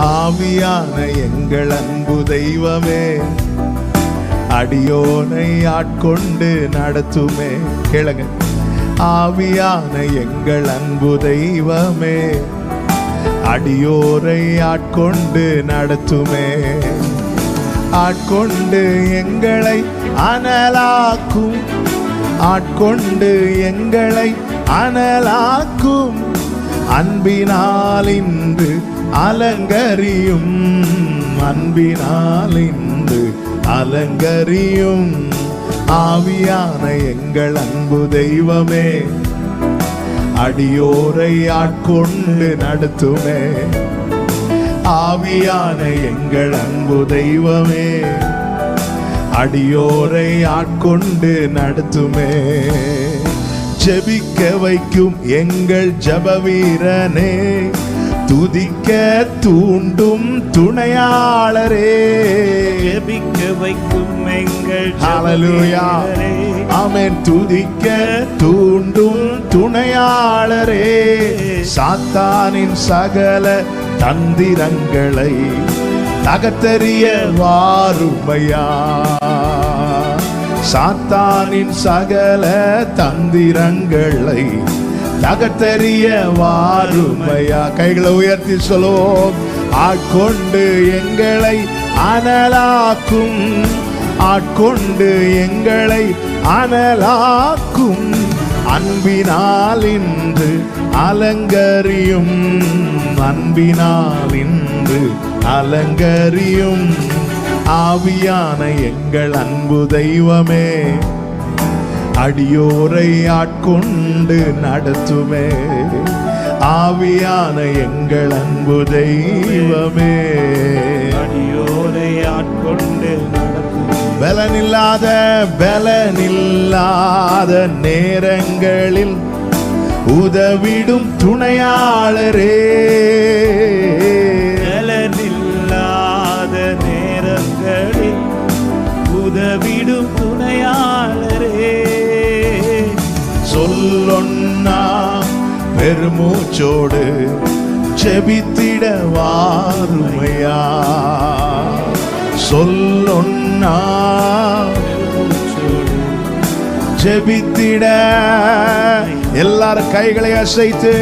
ஆவியான எங்கள் அன்பு தெய்வமே அடியோனை ஆட்கொண்டு நடத்துமே. கேளுங்க. ஆவியான எங்கள் அன்பு தெய்வமே அடியோரை ஆட்கொண்டு நடத்துமே. ஆட்கொண்டு எங்களை அனலாக்கும். ஆட்கொண்டு எங்களை அனலாக்கும். அன்பினால் இன்று அலங்கரியும் அன்பினால் இன்று அலங்கரியும் ஆவியான எங்கள் அன்பு தெய்வமே. அடியோரை ஆட்கொண்டு நடத்துமே. ஆவியான எங்கள் அன்பு தெய்வமே. அடியோரை ஆட்கொண்டு நடத்துமே. ஜெபிக்க வைக்கும் எங்கள் ஜப வீரனே துதிக்க தூண்டும் துணையாளரே. ஜெபிக்க வைக்கும் எங்கள் ஹalleluya. ஆமென். துதிக்க தூண்டும் துணையாளரே. சாத்தானின் சகல தந்திரங்களை தகத்தறிய வாருமையா. சாத்தானின் சகல தந்திரங்களை தகத்தறிய வாருமையா கைகளை உயர்த்தி சொல்லுவோம். ஆட்கொண்டு எங்களை அனலாக்கும். ஆட்கொண்டு எங்களை அனலாக்கும். அன்பினால் இன்று அலங்கரியும். அன்பினால் இன்று அலங்கரியும். ஆவியான எங்கள் அன்பு தெய்வமே. அடியோரை ஆட்கொண்டு நடத்துமே. ஆவியான எங்கள் அன்பு தெய்வமே. அடியோரை ஆட்கொண்டு பலனில்லாத பலனில்லாத நேரங்களில் உதவிடும் துணையாளரே. பலனில்லாத நேரங்களில் உதவிடும் துணையாளரே. சொல்லொன்னா பெருமூச்சோடு செபித்திட வாருமையா? சொல்லொன்னா ஜெபித்திட எல்லாரும் கைகளை அசைத்து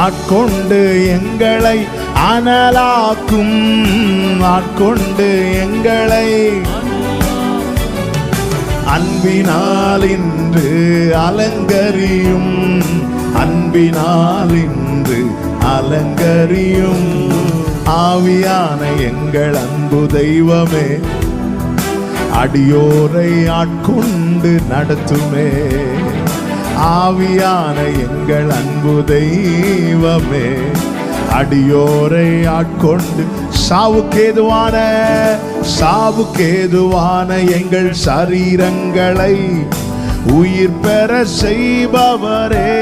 ஆட்கொண்டு எங்களை அனலாக்கும் ஆட்கொண்டு எங்களை அன்பினால் இன்று அலங்கரியும் அன்பினால் இன்று அலங்கரியும். ஆவியான எங்கள் அன்பு தெய்வமே அடியோரை ஆட்கொண்டு நடத்துமே. ஆவியான எங்கள் அன்பு தெய்வமே அடியோரை ஆட்கொண்டு சாவுக்கேதுவான சாவுக்கேதுவான எங்கள் சரீரங்களை உயிர் பெற செய்பவரே.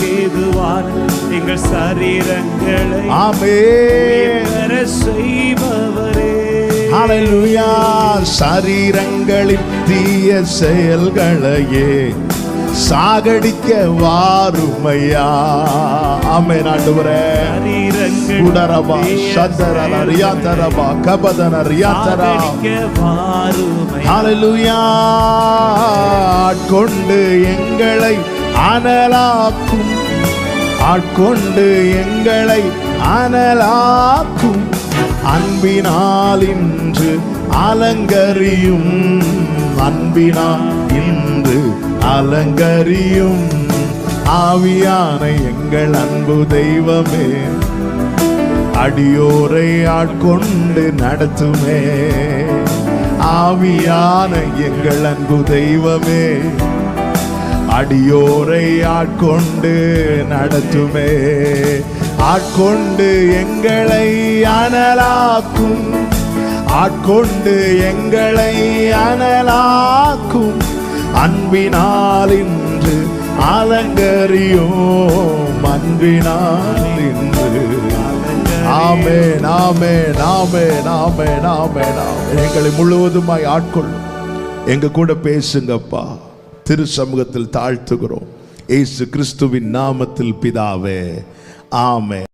ஏதுவான எங்கள் சரீரங்களை ஆமே பெற செய்பவரே. ஹalleluya. சரீரங்களின் தீய செயல்களையே சாகடிக்க வாருமையா. ஆமே நாட்டுவரே குடரபா சந்தரன ரியாதரபா கபதன வாருமை ஹalleluya. ஆட்கொண்டு எங்களை அனலாக்கும். ஆட்கொண்டு எங்களை அனலாக்கும். அன்பினால் இன்று அலங்கரியும். அன்பினால் இன்று அலங்கரியும் ஆவியான எங்கள் அன்பு தெய்வமே. அடியோரை ஆட்கொண்டு நடத்துமே. ஆவியான எங்கள் அன்பு தெய்வமே. அடியோரை ஆட்கொண்டு நடத்துமே. ஆட்கொண்டு எங்களை அனலாக்கும். ஆட்கொண்டு எங்களை அனலாக்கும். அன்பினால் இன்று அலங்கரியோம். அன்பினால் இன்று ஆமே நாமே நாமே நாமே நாமே நாமே எங்களை முழுவதுமாய் ஆட்கொள்ளும். எங்க கூட பேசுங்கப்பா. திரு சமூகத்தில் தாழ்த்துகிறோம். ஏசு கிறிஸ்துவின் நாமத்தில் பிதாவே. ஆமே